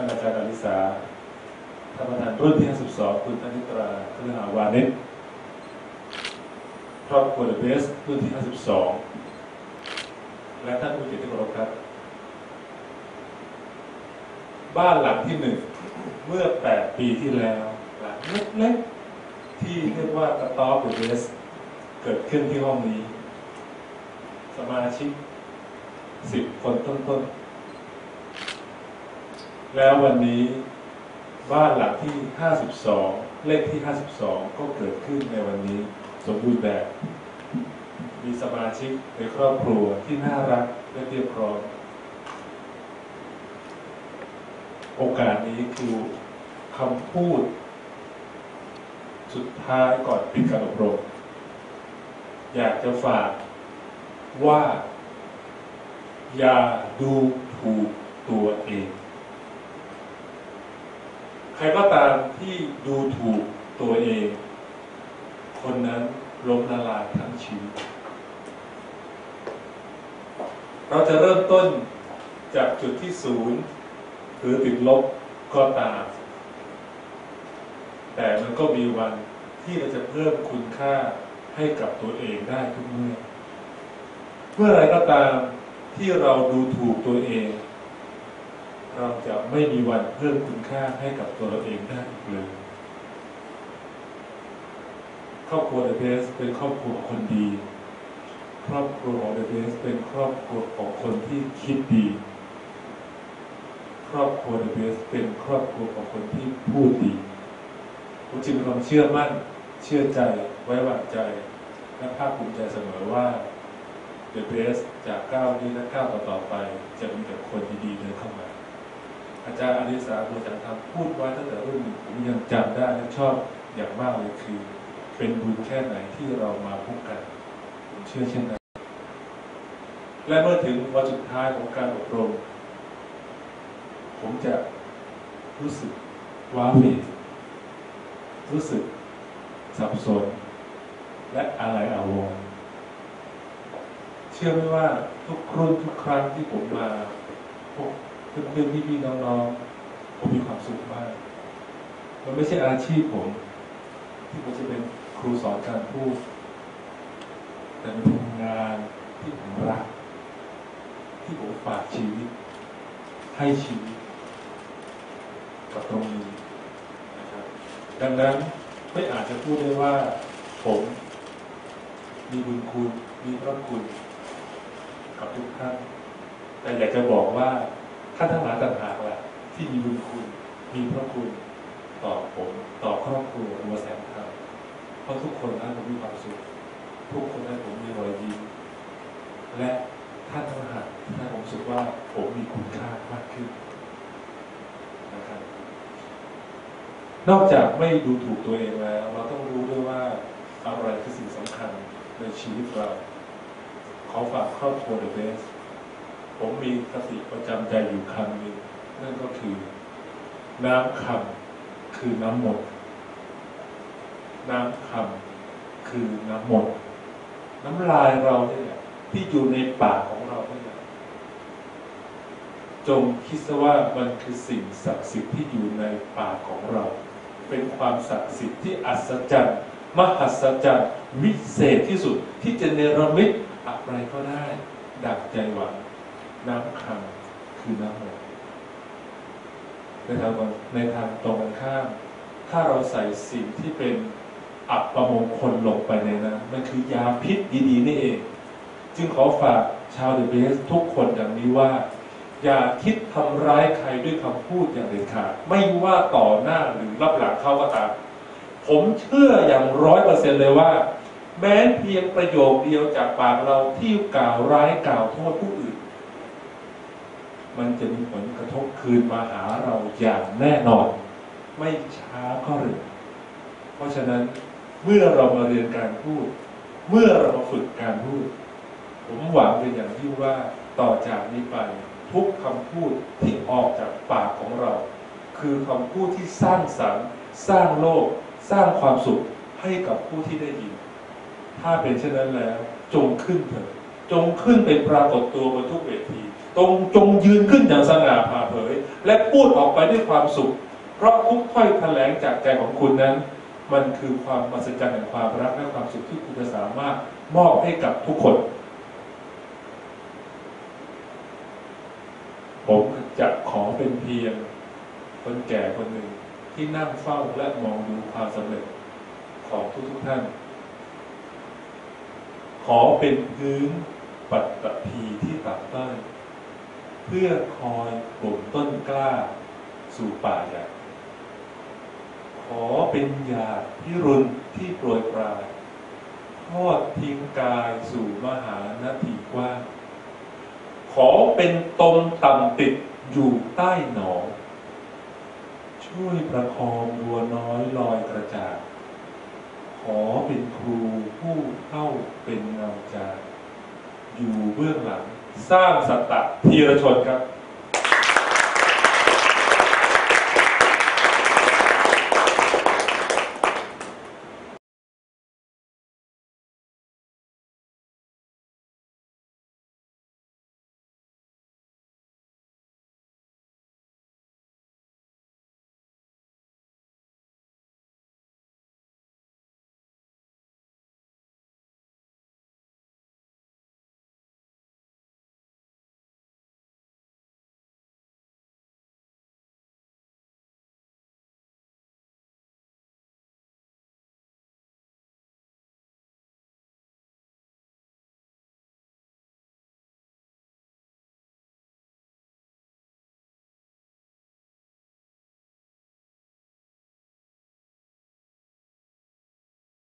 ท่านอาจารย์อลิสาท่านประธานรุ่นที่52คุณธนิตราคฤหาวานิชครอบครัวเดอะเบสรุ่นที่52และท่านผู้เกียรติที่เคารพครับ บ้านหลังที่หนึ่งเมื่อ 8 ปีที่แล้วหลังเล็กๆที่เรียกว่ากระต๊อบเดอะเบสเกิดขึ้นที่ห้องนี้ สมาชิก 10 คนต้นๆ แล้ววันนี้บ้านหลังที่ 52 เลขที่ 52 ก็เกิดขึ้นในวันนี้สมบูรณ์แบบ มีสมาชิกในครอบครัวที่น่ารักและเรียบร้อยโอกาสนี้คือคำพูด สุดท้ายก่อนปิดการอบรม อยากจะฝากว่า อย่าดูถูกตัวเอง ใครก็ตามที่ดูถูกตัวเอง คนนั้นล้มละลายทั้งชีวิต เราจะเริ่มต้นจากจุดที่ศูนย์หรือติดลบก็ตาม แต่มันก็มีวันที่เราจะเพิ่มคุณค่าให้กับตัวเองได้ทุกเมื่อ เมื่อไรก็ตามที่เราดูถูกตัวเอง เราจะไม่มีวันเพิ่มคุณค่าให้กับตัวเราเองได้อีกเลยครอบครัวเดอะเบสเป็นครอบครัวคนดี ครอบครัวของเดอะเบสเป็นครอบครัวของคนที่คิดดี ครอบครัวเดอะเบสเป็นครอบครัวของคนที่พูดดีผมจึงมีความเชื่อมั่น เชื่อใจ ไว้วางใจ และภาคภูมิใจเสมอว่าเดอะเบสจากก้าวนี้และก้าวต่อๆไป จะมีแต่คนดีๆเดินเข้ามา อาจารย์อริสาบุญจันทร์พูดไว้ตั้งแต่รุ่นหนึ่งผมยังจำได้และชอบอย่างมากเลยคือ เป็นบุญแค่ไหนที่เรามาพบกันผมเชื่อเช่นนั้นและเมื่อถึงวันสุดท้ายของการอบรม ผมจะรู้สึกว้าเหวรู้สึกสับสน และอะไรอาวรเชื่อไหมว่าทุกครุ่นทุกครั้งที่ผมมาพบ เพื่อนๆพี่ๆน้องๆผมมีความสุขมาก มันไม่ใช่อาชีพผม ที่ผมจะเป็นครูสอนการพูด แต่เป็นงานที่ผมรัก ที่ผมฝากชีวิต ให้ชีวิตกับตรงนี้นะครับ ดังนั้นไม่อาจจะพูดได้ว่า ผมมีบุญคุณมีพระคุณกับทุกท่านแต่อยากจะบอกว่า ท่านทั้งหลายต่างหากแหละที่มีบุญคุณ มีพระคุณต่อผมต่อครอบครัวหัวแสนธรรมเพราะทุกคนนั้นผมมีความสุข ทุกคนนั้นผมมีรอยยิ้มและท่านทั้งหากท่านผมรู้สึกว่าผมมีคุณค่ามากขึ้นนะครับนอกจากไม่ดูถูกตัวเองแล้ว เราต้องรู้ด้วยว่าอะไรคือสิ่งสำคัญในชีวิตเราขอฝากครอบครัวเดอะเบส ผมมีคติประจำใจอยู่คำหนึ่งนั่นก็คือ น้ำคำคือน้ำหมด น้ำคำคือน้ำหมดน้ำลายเราเนี่ยที่อยู่ในปากของเราเนี่ยจงคิดซะว่ามันคือสิ่งศักดิ์สิทธิ์ที่อยู่ในปากของเรา เป็นความศักดิ์สิทธิ์ที่อัศจรรย์มหัศจรรย์วิเศษที่สุดที่จะเนรมิตอะไรก็ได้ ดักใจหวัง น้ำคำคือน้ำหมดในทางในทางตรงกันข้ามถ้าเราใส่สิ่งที่เป็นอับประมงคลลงไปในนั้นมันคือยาพิษดีๆนี่เอง จึงขอฝากชาวเดอะเบสทุกคนอย่างนี้ว่า อย่าคิดทำร้ายใครด้วยคำพูดอย่างเด็ดขาดไม่ว่าต่อหน้าหรือรับหลังเขาก็ตาม ผมเชื่ออย่างร้อยเปอร์เซ็นเลยว่า แม้เพียงประโยคเดียวจากปากเราที่กล่าวร้ายกล่าวโทษผู้อื่น มันจะมีผลกระทบคืนมาหาเราอย่างแน่นอน ไม่ช้าก็เร็วเพราะฉะนั้นเมื่อเรามาเรียนการพูด เมื่อเรามาฝึกการพูด ผมหวังเป็นอย่างยิ่งว่าต่อจากนี้ไปทุกคำพูดที่ออกจากปากของเรา คือคำพูดที่สร้างสรรค์ สร้างโลก สร้างความสุขให้กับผู้ที่ได้ยิน ถ้าเป็นเช่นนั้นแล้วจงขึ้นเถิด จงขึ้นไปปรากฏตัวบนทุกเวทีตตรงจงยืนขึ้นอย่างสง่าผ่าเผย และพูดออกไปด้วยความสุข เพราะทุกถ้อยแถลงจากใจของคุณนั้น มันคือความมหัศจรรย์แห่งความรักและความสุขที่คุณจะสามารถมอบให้กับทุกคน ผมจะขอเป็นเพียงคนแก่คนหนึ่งที่นั่งเฝ้าและมองดูความสำเร็จของทุกๆท่าน ขอเป็นพื้น ปัตตภีที่ตับต้อยเพื่อคอยปลูกต้นกล้า สู่ป่าใหญ่ขอเป็นยาพิรุณที่โปรยปลายทอดทิ้งกายสู่มหานาทีกว้างขอเป็นตมต่ำติดอยู่ใต้หนอง ช่วยประคองบัวน้อยลอยกระจาดขอเป็นครูผู้เข้าเป็นเงาจาร อยู่เบื้องหลัง สร้างสัตตะทีรชนครับ